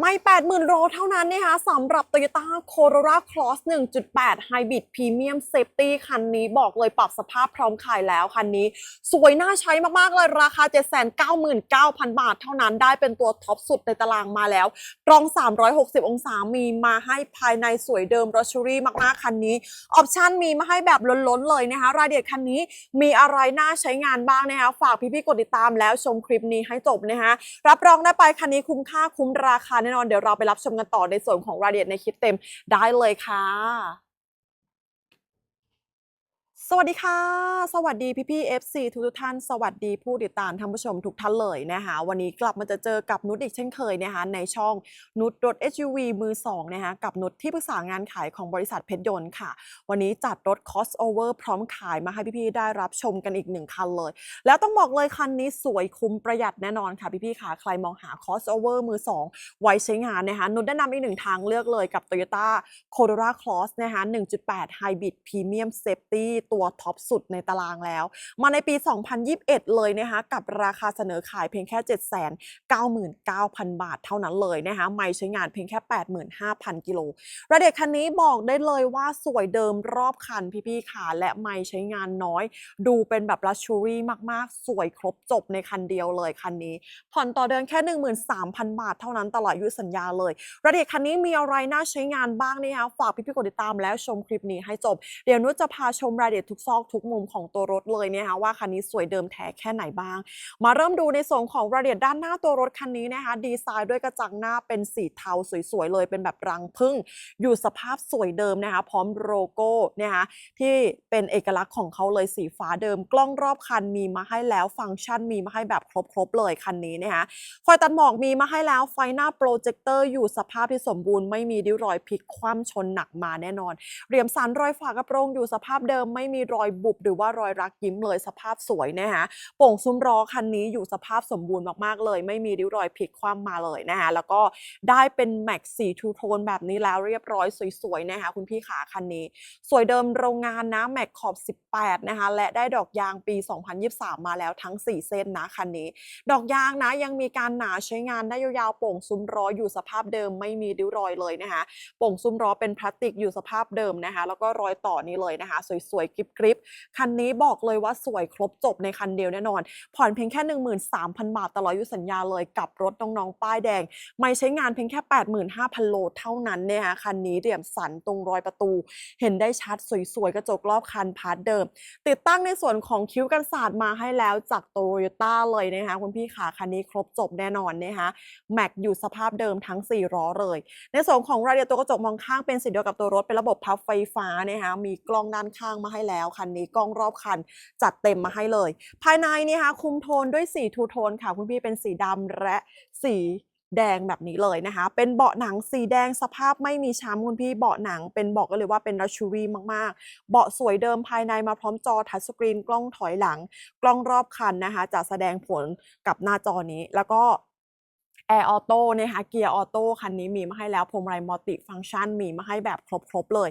ไม่ 80,000 โลเท่านั้นนะคะสำหรับ Toyota Corolla Cross 1.8 Hybrid Premium Safety คันนี้บอกเลยปรับสภาพพร้อมขายแล้วคันนี้ สวยน่าใช้มาก ๆ เลย ราคา 799,000 บาทเท่านั้นได้เป็นตัวท็อปสุดในตารางมาแล้วกรอง360 องศามีมาให้ภายในสวยเดิม Luxury มาก ๆ คันนี้ออปชันมีมาให้แบบล้น ๆ เลยนะคะรายละเอียดคันนี้มีอะไรน่าใช้งานบ้างนะคะฝากพี่ ๆ กดติดตามแล้วชมคลิปนี้ให้จบนะคะรับรองได้ไปคันนี้คุ้มค่าคุ้มราคาแน่นอนเดี๋ยวเราไปรับชมกันต่อในส่วนของรายละเอียดในคลิปเต็มได้เลยค่ะ สวัสดีค่ะ สวัสดีพี่พี่ FC ทุกทุกท่าน สวัสดีผู้ติดตามท่านผู้ชมทุกท่านเลยนะคะวันนี้กลับมาจะเจอกับนุชอีกเช่นเคยนะคะในช่องนุชรถ SUV มือ2นะคะกับนุชที่ปรึกษางานขายของบริษัทเพชรยนต์ค่ะ วันนี้จัดรถ crossover พร้อมขายมาให้พี่ๆได้รับชมกันอีกหนึ่งคันเลย แล้วต้องบอกเลยคันนี้สวยคุ้มประหยัดแน่นอนค่ะพี่ๆค่ะใครมองหา crossover มือ2ไว้ใช้งานนะคะนุชแนะนำอีกหนึ่งทางเลือกเลยกับ Toyota Corolla Cross นะคะ1.8 Hybrid Premium Safety ตัวท็อปสุดในตารางแล้ว มาในปี 2021 เลยนะคะกับราคาเสนอขายเพียงแค่ 799,000 บาทเท่านั้นเลยนะคะไม่ใช้งานเพียงแค่ 85,000 กิโลระเอียคันนี้บอกได้เลยว่าสวยเดิมรอบคันพี่ๆค่ะและไม่ใช้งานน้อย ดูเป็นแบบลักชัวรี่มากๆ สวยครบจบในคันเดียวเลยคันนี้ ผ่อนต่อเดือนแค่ 13,000 บาทเท่านั้นตลอดอายุสัญญาเลย ระเอียคันนี้มีอะไรน่าใช้งานบ้างนี่คะฝากพี่ๆกดติดตามแล้วชมคลิปนี้ให้จบ เดี๋ยวนุชจะพาชมรายละเอียดทุกซอกทุกมุมของตัวรถเลยเนี่ยนะคะว่าคันนี้สวยเดิมแท้แค่ไหนบ้าง มาเริ่มดูในส่วนของรายละเอียดด้านหน้าตัวรถคันนี้นะคะดีไซน์ด้วยกระจังหน้าเป็นสีเทาสวยๆเลยเป็นแบบรังผึ้งอยู่สภาพสวยเดิมนะคะพร้อมโลโก้นะคะที่เป็นเอกลักษณ์ของเขาเลยสีฟ้าเดิม กล้องรอบคันมีมาให้แล้วฟังก์ชันมีมาให้แบบครบๆเลยคันนี้นะคะไฟตัดหมอกมีมาให้แล้วไฟหน้าโปรเจคเตอร์อยู่สภาพที่สมบูรณ์ไม่มีริ้วรอยพลิกคว่ำชนหนักมาแน่นอนเหลี่ยมสันรอยฝากระโปรงอยู่สภาพเดิมไม่มีรอยบุบหรือว่ารอยรักยิ้มเลยสภาพสวยนะคะโป่งซุ้มล้อคันนี้อยู่สภาพสมบูรณ์มากๆเลย ไม่มีริ้วรอยพลิกคว่ำมาเลยนะคะแล้วก็ได้เป็นแม็กสีทูโทนแบบนี้แล้วเรียบร้อยสวยๆนะคะคุณพี่ขาคันนี้ สวยเดิมโรงงานนะแม็กขอบ 18 นะคะและได้ดอกยางปี 2023 มาแล้วทั้ง 4 เส้นนะคันนี้ ดอกยางนะยังมีการหนาใช้งานได้ยาวๆโป่งซุ้มล้ออยู่สภาพเดิมไม่มีริ้วรอยเลยนะคะโป่งซุ้มล้อเป็นพลาสติกอยู่สภาพเดิมนะคะแล้วก็รอยต่อนี้เลยนะคะ สวยๆกิริบๆคันนี้บอกเลยว่าสวยครบจบในคันเดียวแน่นอน ผ่อนเพียงแค่ 13,000 บาทตลอดอายุสัญญาเลยกับรถน้องๆ ป้ายแดง ไม่ใช้งานเพียงแค่ 85,000 โลเท่านั้นเนี่ยค่ะคันนี้เหลี่ยมสันตรงรอยประตู เห็นได้ชัดสวยๆ กระจกรอบคันพาร์ทเดิม ติดตั้งในส่วนของคิ้วกันศาสตร์มาให้แล้วจากโตโยต้าเลยนะคะคุณพี่ขาคันนี้ครบจบแน่นอนนะคะแม็กอยู่สภาพเดิมทั้ง 4 ล้อเลย ในส่วนของรายละเอียดตัวกระจกมองข้างเป็นสีเดียวกับตัวรถเป็นระบบพับไฟฟ้านะคะมีกล้องด้านข้างมาให้แล้วคันนี้กล้องรอบคันจัดเต็มมาให้เลย ภายในนี่คะคุมโทนด้วยสีทูโทนค่ะ คุณพี่เป็นสีดำและสีแดงแบบนี้เลยนะคะ เป็นเบาะหนังสีแดงสภาพไม่มีช้ำคุณพี่เบาะหนังเป็นบอกกันเลยว่าเป็นลักชูรี่มากๆ เบาะสวยเดิมภายในมาพร้อมจอทัชสกรีนกล้องถอยหลัง กล้องรอบคันนะคะ จะแสดงผลกับหน้าจอนี้แล้วก็ แอร์ออโต้นะคะเกียร์ออโต้คันนี้มีมาให้แล้วพวงมาลัยมัลติฟังก์ชันมีมาให้แบบครบๆเลย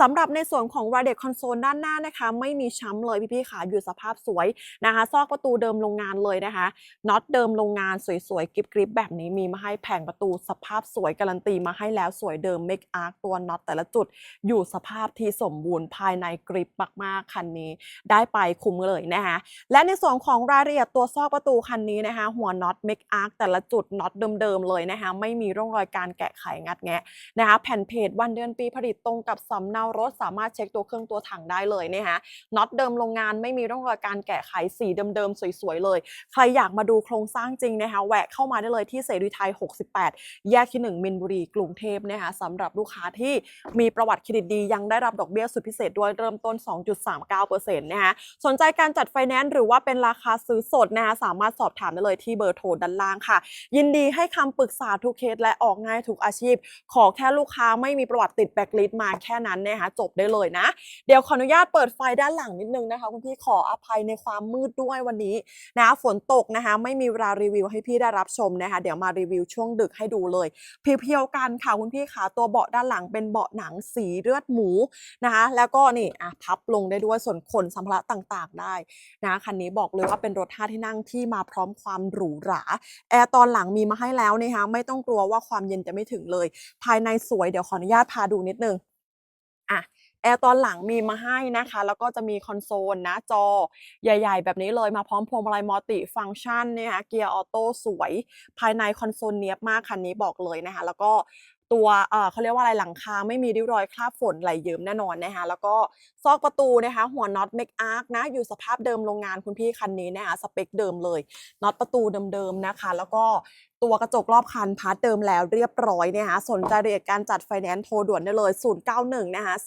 สำหรับในส่วนของ r a d i a t Console ด้านหน้านะคะ ไม่มีช้ำเลยพี่ๆค่ะอยู่สภาพสวยนะคะ ซอกประตูเดิมโรงงานเลยนะคะน็อตเดิมโรงงานสวยๆกริบๆแบบนี้มีมาให้แผงประตูสภาพสวยการันตีมาให้แล้วสวยเดิมเมคอาร์ตัวน็อตแต่ละจุด อยู่สภาพที่สมบูรณ์ภายในกริบมากๆคันนี้ ได้ไปคุ้มเลยนะคะและในส่วนของรายละเอียดตัวซอกประตูคันนี้นะคะ หัวน็อตเมคอาร์แต่ละจุดน็อตเดิมๆเลยนะคะไม่มีร่องรอยการแกะไขงัดแงะนะคะแผ่นเพจวันเดือนปีผลิตตรงกับสำเนารถสามารถเช็คตัวเครื่องตัวถังได้เลยนะคะน็อตเดิมโรงงานไม่มีร่องรอยการแกะไขสีเดิมๆสวยๆเลย ใครอยากมาดูโครงสร้างจริงนะคะแวะเข้ามาได้เลยที่เสรีไทย 68 แยกที่ 1 มินบุรีกรุงเทพนะคะสำหรับลูกค้าที่มีประวัติเครดิตดียังได้รับดอกเบี้ยสุดพิเศษด้วยเริ่มต้น 2.39%นะคะสนใจการจัดไฟแนนซ์หรือว่าเป็นราคาซื้อสดนะคะสามารถสอบถามได้เลยที่เบอร์โทรด้านล่างค่ะ ยินดีให้คำปรึกษาทุกเคสและออกง่ายทุกอาชีพ ขอแค่ลูกค้าไม่มีประวัติติดแบ็กลิสต์มาแค่นั้นนะคะจบได้เลยนะ เดี๋ยวขออนุญาตเปิดไฟด้านหลังนิดนึงนะคะคุณพี่ขออภัยในความมืดด้วยวันนี้นะฝนตกนะคะไม่มีเวลารีวิวให้พี่ได้รับชมนะคะเดี๋ยวมารีวิวช่วงดึกให้ดูเลยเพียวๆกันค่ะคุณพี่ขาตัวเบาะด้านหลังเป็นเบาะหนังสีเลือดหมูนะคะแล้วก็นี่อะพับลงได้ด้วยส่วนขนสัมภาระต่างๆได้นะคันนี้บอกเลยว่าเป็นรถท่าที่นั่งที่มาพร้อมความหรูหราแอร์ตอนหลังมีมามาให้แล้วนะคะไม่ต้องกลัวว่าความเย็นจะไม่ถึงเลย ภายในสวยเดี๋ยวขออนุญาตพาดูนิดนึงอะแอร์ตอนหลังมีมาให้นะคะ แล้วก็จะมีคอนโซลนะจอใหญ่ ๆ แบบนี้เลยมาพร้อมพวงมาลัยมัลติฟังก์ชันนะคะเกียร์ออโต้สวย ภายในคอนโซลเนียบมากคันนี้บอกเลยนะคะ แล้วก็ตัวเอ่อเขาเรียกว่าอะไรหลังคาไม่มีริ้วรอยคราบฝนไหลเยิ้มแน่นอนนะคะแล้วก็ ซอกประตูนะคะ หัวน็อตเมกอาร์คนะ อยู่สภาพเดิมโรงงานคุณพี่คันนี้นะคะสเปคเดิมเลยน็อตประตูเดิมๆนะคะ แล้วก็ตัวกระจกรอบคันพาร์ทเดิมแล้วเรียบร้อยนะคะสนใจรายละเอียดการจัดไฟแนนซ์โทรด่วนได้เลย 091 นะคะ 444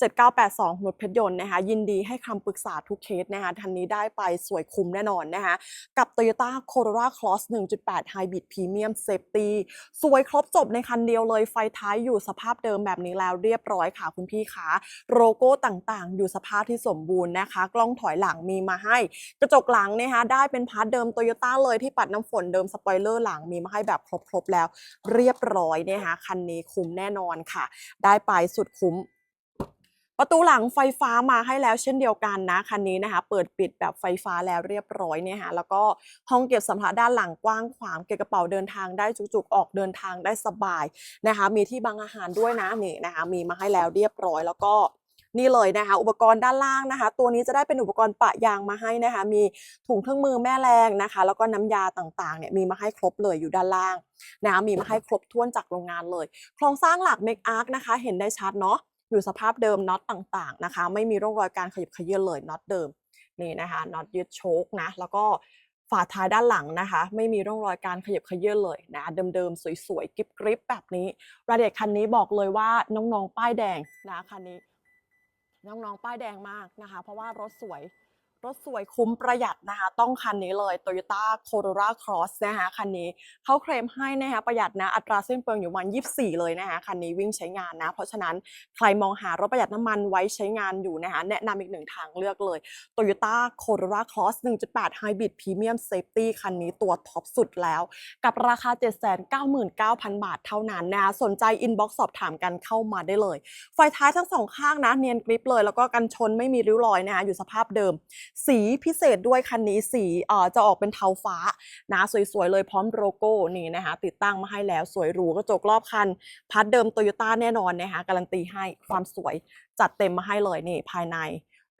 7982นุชเพชรยนต์นะคะยินดีให้คำปรึกษาทุกเคสนะคะทันนี้ได้ไปสวยคุ้มแน่นอนนะคะกับ Toyota Corolla Cross 1.8 Hybrid Premium Safety สวยครบจบในคันเดียวเลยไฟท้ายอยู่สภาพเดิมแบบนี้แล้วเรียบร้อยค่ะคุณพี่คะโลโก้ต่างๆ อยู่สภาพที่สมบูรณ์นะคะ กล้องถอยหลังมีมาให้ กระจกหลังนะคะได้เป็นพาร์ทเดิม Toyota เลยที่ปัดน้ำฝนเดิมสปอยเลอร์หลังมีมาให้แบบครบๆแล้ว เรียบร้อยนะคะคันนี้คุ้มแน่นอนค่ะ ได้ไปสุดคุ้มประตูหลังไฟฟ้ามาให้แล้วเช่นเดียวกันนะคันนี้นะคะ เปิดปิดแบบไฟฟ้าแล้วเรียบร้อยเนี่ยค่ะแล้วก็ห้องเก็บสัมภาระด้านหลังกว้างขวางเก็บกระเป๋าเดินทางได้จุกๆออกเดินทางได้สบายนะคะ มีที่บังอาหารด้วยนะนี่นะคะ มีมาให้แล้วเรียบร้อยแล้วก็ นี่เลยนะคะ อุปกรณ์ด้านล่างนะคะ ตัวนี้จะได้เป็นอุปกรณ์ปะยางมาให้นะคะ มีถุงเครื่องมือแม่แรงนะคะ แล้วก็น้ำยาต่างๆเนี่ยมีมาให้ครบเลยอยู่ด้านล่างนะะมีมาให้ครบถ้วนจากโรงงานเลย โครงสร้างหลักเมกอาร์คนะคะ เห็นได้ชัดเนาะอยู่สภาพเดิมน็อตต่างๆนะคะ ไม่มีร่องรอยการขยับขยื้อนเลยน็อตเดิมนี่นะคะน็อตยึดโชคนะแล้วก็ฝาท้ายด้านหลังนะคะ ไม่มีร่องรอยการขยับขยื้อนเลยนะเดิมๆ สวยๆกริบๆแบบนี้รายละเอียดคันนี้บอกเลยว่าน้องๆ ป้ายแดงนะคันนี้ น้องๆ ป้ายแดงมากนะคะ เพราะว่ารถสวย รถสวยคุ้มประหยัดนะคะ ต้องคันนี้เลย Toyota Corolla Cross นะคะคันนี้เขาเคลมให้นะคะประหยัดนะอัตราสิ้นเปลืองอยู่ประมาณ24 เลยนะคะคันนี้วิ่งใช้งานนะ เพราะฉะนั้นใครมองหารถประหยัดน้ำมันไว้ใช้งานอยู่นะคะแนะนำอีกหนึ่งทางเลือกเลย Toyota Corolla Cross 1.8 Hybrid Premium Safety คันนี้ตัวท็อปสุดแล้ว กับราคา 799,000 บาทเท่านั้นนะคะสนใจ inbox สอบถามกันเข้ามาได้เลย ไฟท้ายทั้งสองข้างนะเนียนกริปเลย แล้วก็กันชนไม่มีริ้วรอยนะคะอยู่สภาพเดิมสีพิเศษด้วยคันนี้สีเอ่อจะออกเป็นเทาฟ้านะสวยๆเลยพร้อมโลโก้นี่นะคะติดตั้งมาให้แล้วสวยหรูกระจกรอบคันพัดเดิมโตโยต้าแน่นอนนะคะการันตีให้ความสวยจัดเต็มมาให้เลยนี่ภายใน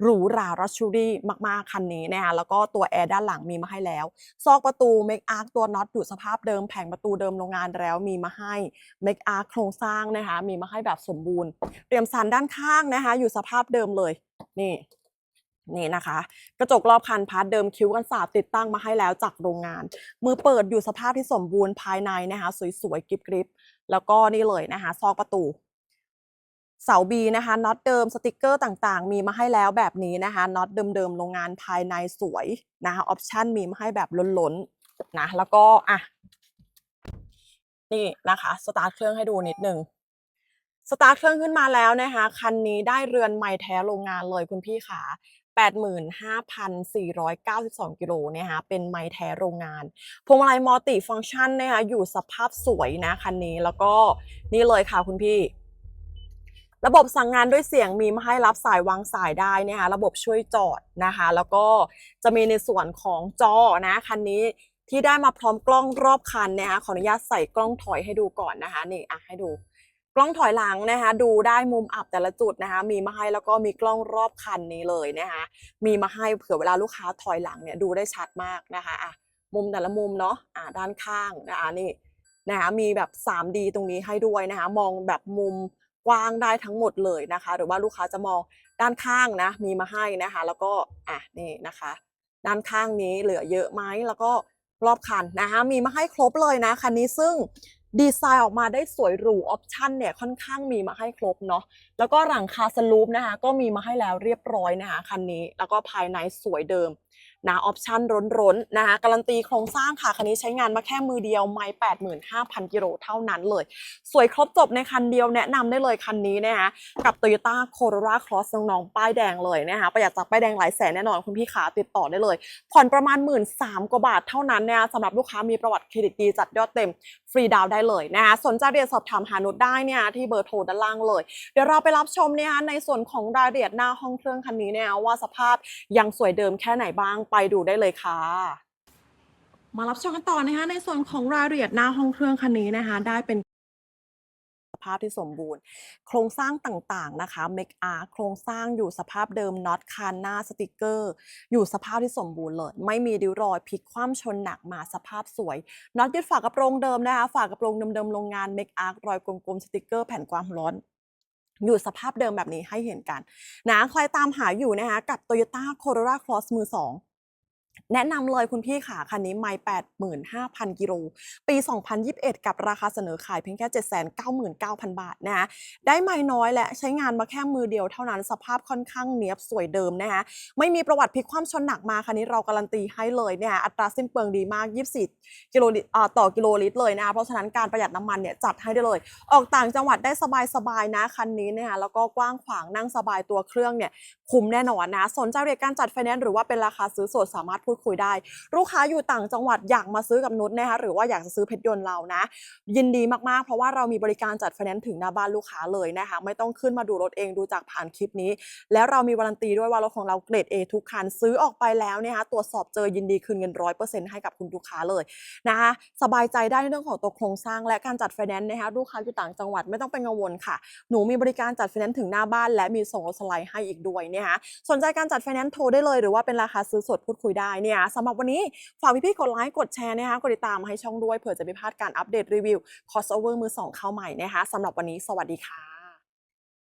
หรูหรารัชชูรี่มาก ๆ คันนี้นะคะแล้วก็ตัวแอร์ด้านหลังมีมาให้แล้ว ซอกประตูเมคอาร์ตัวน็อตอยู่สภาพเดิมแผงประตูเดิมโรงงานแล้วมีมาให้เมคอาร์โครงสร้างนะคะมีมาให้แบบสมบูรณ์เตรียมสันด้านข้างนะคะ อยู่สภาพเดิมเลยนี่ นี่นะคะ กระจกรอบคันพาร์ทเดิมคิ้วกันสาดติดตั้งมาให้แล้วจากโรงงาน มือเปิดอยู่สภาพที่สมบูรณ์ภายในนะคะ สวยๆกริบๆแล้วก็นี่เลยนะคะซอกประตูเสาบีนะคะน็อตเดิมสติกเกอร์ต่างๆ มีมาให้แล้วแบบนี้นะคะน็อตเดิมๆโรงงานภายในสวยนะคะออปชั่นมีมาให้แบบล้นๆนะแล้วก็อะนี่นะคะสตาร์ทเครื่องให้ดูนิดนึงสตาร์ทเครื่องขึ้นมาแล้วนะคะ คันนี้ได้เรือนไม้แท้โรงงานเลยคุณพี่ขา 85,492 กิโลนะคะเป็นไม้แท้โรงงานพวงมาลัยมัลติฟังก์ชันนะคะอยู่สภาพสวยนะคันนี้แล้วก็นี่เลยค่ะคุณพี่ระบบสั่งงานด้วยเสียงมีมาให้รับสายวางสายได้นะคะระบบช่วยจอดนะคะ แล้วก็จะมีในส่วนของจอนะคันนี้ที่ได้มาพร้อมกล้องรอบคันนะคะขออนุญาตใส่กล้องถอยให้ดูก่อนนะคะนี่อะให้ดู กล้องถอยหลังนะคะดูได้มุมอับแต่ละจุดนะคะมีมาให้แล้วก็มีกล้องรอบคันนี้เลยนะคะมีมาให้เผื่อเวลาลูกค้าถอยหลังเนี่ยดูได้ชัดมากนะคะอะมุมแต่ละมุมเนาะอะด้านข้างนะคะนี่นะคะมีแบบ 3D ตรงนี้ให้ด้วยนะคะมองแบบมุมกว้างได้ทั้งหมดเลยนะคะ หรือว่าลูกค้าจะมองด้านข้างนะมีมาให้นะคะ แล้วก็อะนี่นะคะ ด้านข้างนี้เหลือเยอะไหมแล้วก็รอบคันนะคะมีมาให้ครบเลยนะคันนี้ซึ่ง ดีไซน์ออกมาได้สวยหรูออปชั่นเนี่ยค่อนข้างมีมาให้ครบเนาะแล้วก็หลังคาสลูปนะคะก็มีมาให้แล้วเรียบร้อยนะคะคันนี้ แล้วก็ภายในสวยเดิมนะออปชั่นร้นๆนะคะการันตีโครงสร้างค่ะ คันนี้ใช้งานมาแค่มือเดียวไม่85,000 กิโลเท่านั้นเลย สวยครบจบในคันเดียวแนะนำได้เลยคันนี้นะคะกับ Toyota Corolla Cross น้องๆ ป้ายแดงเลยนะคะประหยัดจากป้ายแดงหลายแสนแน่นอนคุณพี่ขาติดต่อได้เลย ผ่อนประมาณ 1 3ื่นกว่าบาทเท่านั้นเนะคะสำหรับลูกค้ามีประวัติเครดิตดีจัดยอดเต็มฟรีดาวได้เลยนะคะสนใจเรียนสอบถามหานุชได้เนี่ยที่เบอร์โทรด้านล่างเลย เดี๋ยวเราไปรับชมเนี่ยในส่วนของรายละเอียดหน้าห้องเครื่องคันนี้เนี่ยว่าสภาพยังสวยเดิมแค่ไหนบ้างไปดูได้เลยค่ะมารับชมกันต่อนะคะในส่วนของรายละเอียดหน้าห้องเครื่องคันนี้นะคะ ได้เป็น ภาพที่สมบูรณ์ โครงสร้างต่างๆนะคะเมคอาร์โครงสร้างอยู่สภาพเดิมน็อตคานหน้าสติกเกอร์ อยู่สภาพที่สมบูรณ์เลย ไม่มีริ้วรอยพลิกคว่ำชนหนักมาสภาพสวยน็อตยึดฝากระโปรงเดิมนะคะฝากระโปรงเดิมๆโรงงานเมคอาร์รอยกลมๆสติกเกอร์แผ่นความร้อนอยู่สภาพเดิมแบบนี้ให้เห็นกันนะใครตามหาอยู่นะคะกับ Toyota Corolla Cross มือสอง แนะนำเลยคุณพี่ขาคันนี้ไม่85,000 กิโล ปี 2021 กับราคาเสนอขายเพียงแค่ 799,000 บาทนะคะได้ไม่น้อยและใช้งานมาแค่มือเดียวเท่านั้นสภาพค่อนข้างเนียบสวยเดิมนะคะไม่มีประวัติพลิกคว่ำชนหนักมาคันนี้เราการันตีให้เลยเนี่ยอัตราสิ้นเปลืองดีมาก 24 กิโลลิตรอ่าต่อกิโลลิตรเลยนะคะเพราะฉะนั้นการประหยัดน้ำมันเนี่ยจัดให้ได้เลย ออกต่างจังหวัดได้สบายๆนะคันนี้นะคะแล้วก็กว้างขวางนั่งสบายตัวเครื่องเนี่ยคุ้มแน่นอนนะสนใจเรียนการจัดไฟแนนซ์หรือว่าเป็นราคาซื้อสดสามารถพูดคุยได้ ลูกค้าอยู่ต่างจังหวัดอยากมาซื้อกับนุชนะคะหรือว่าอยากจะซื้อเพชรยนต์เรานะ ยินดีมากๆ เพราะว่าเรามีบริการจัดไฟแนนซ์ถึงหน้าบ้านลูกค้าเลยนะคะไม่ต้องขึ้นมาดูรถเองดูจากผ่านคลิปนี้ แล้วเรามีวารันตีด้วยว่ารถของเราเกรด A ทุกคันซื้อออกไปแล้วนะคะตรวจสอบเจอยินดีคืนเงินร้อยเปอร์เซ็นต์ให้กับคุณลูกค้าเลยนะคะสบายใจได้ในเรื่องของตัวโครงสร้างและการจัดไฟแนนซ์นะคะลูกค้าอยู่ต่างจังหวัดไม่ต้องเป็นกังวลค่ะ หนูมีบริการจัดไฟแนนซ์ถึงหน้าบ้าน และมีส่งรถสไลด์ให้อีกด้วยนะคะสนใจการจัดไฟแนนซ์โทรได้เลย หรือว่าเป็นราคาซื้อสดพูดคุยได้เนี่ยสำหรับวันนี้ฝากพี่ๆกดไลค์กดแชร์นะคะกดติดตามให้ช่องด้วยเผื่อจะไม่พลาดการอัปเดตรีวิวคอสโอเวอร์มือสองเข้าใหม่นะคะสำหรับวันนี้สวัสดีค่ะ